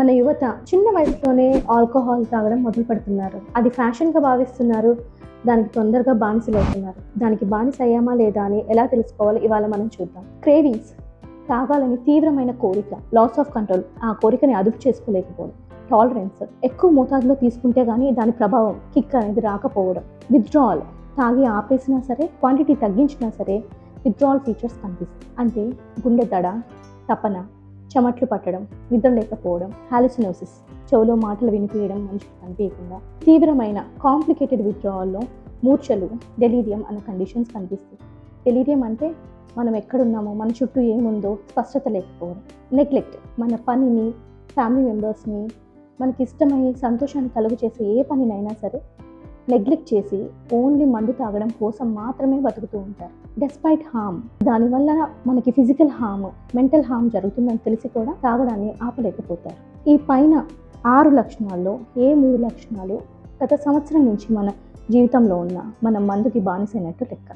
మన యువత చిన్న వయసులోనే ఆల్కహాల్ తాగడం మొదలు పెడుతున్నారు అది ఫ్యాషన్గా భావిస్తున్నారు. దానికి తొందరగా బానిసలు అవుతున్నారు దానికి బానిస అయ్యామా లేదా అని ఎలా తెలుసుకోవాలో? ఇవాళ మనం చూద్దాం. క్రేవింగ్స్ తాగాలని తీవ్రమైన కోరిక లాస్ ఆఫ్ కంట్రోల్ ఆ కోరికని అదుపు చేసుకోలేకపోవడం. టాలరెన్స్ ఎక్కువ మోతాదులో తీసుకుంటే కానీ దాని ప్రభావం కిక్ అనేది రాకపోవడం. విత్డ్రావల్ తాగి ఆపేసినా సరే క్వాంటిటీ తగ్గించినా సరే విత్డ్రావల్ ఫీచర్స్ కనిపిస్తాయి. అంటే గుండె దడ తపన చెమట్లు పట్టడం నిద్ర లేకపోవడం హాలిసినోసిస్ చెవులో మాటలు వినిపించడం మంచిగా కనిపించకుండా తీవ్రమైన కాంప్లికేటెడ్ విత్డ్రావల్లో మూర్ఛలు డెలీరియం అన్న కండిషన్స్ కనిపిస్తాయి. డెలీరియం అంటే మనం ఎక్కడున్నామో మన చుట్టూ ఏముందో స్పష్టత లేకపోవడం. నెగ్లెక్ట్ మన పనిని ఫ్యామిలీ మెంబర్స్ని మనకి ఇష్టమై సంతోషాన్ని కలుగు చేసే ఏ పనినైనా సరే నెగ్లెక్ట్ చేసి ఓన్లీ మందు తాగడం కోసం మాత్రమే బతుకుతూ ఉంటారు. డెస్పైట్ హామ్ దానివల్ల మనకి ఫిజికల్ హామ్ మెంటల్ హామ్ జరుగుతుందని తెలిసి కూడా తాగడాన్ని ఆపలేకపోతారు. ఈ పైన ఆరు లక్షణాల్లో ఏ మూడు లక్షణాలు గత సంవత్సరం నుంచి మన జీవితంలో ఉన్న మన మందుకి బానిసైనట్టు లెక్క.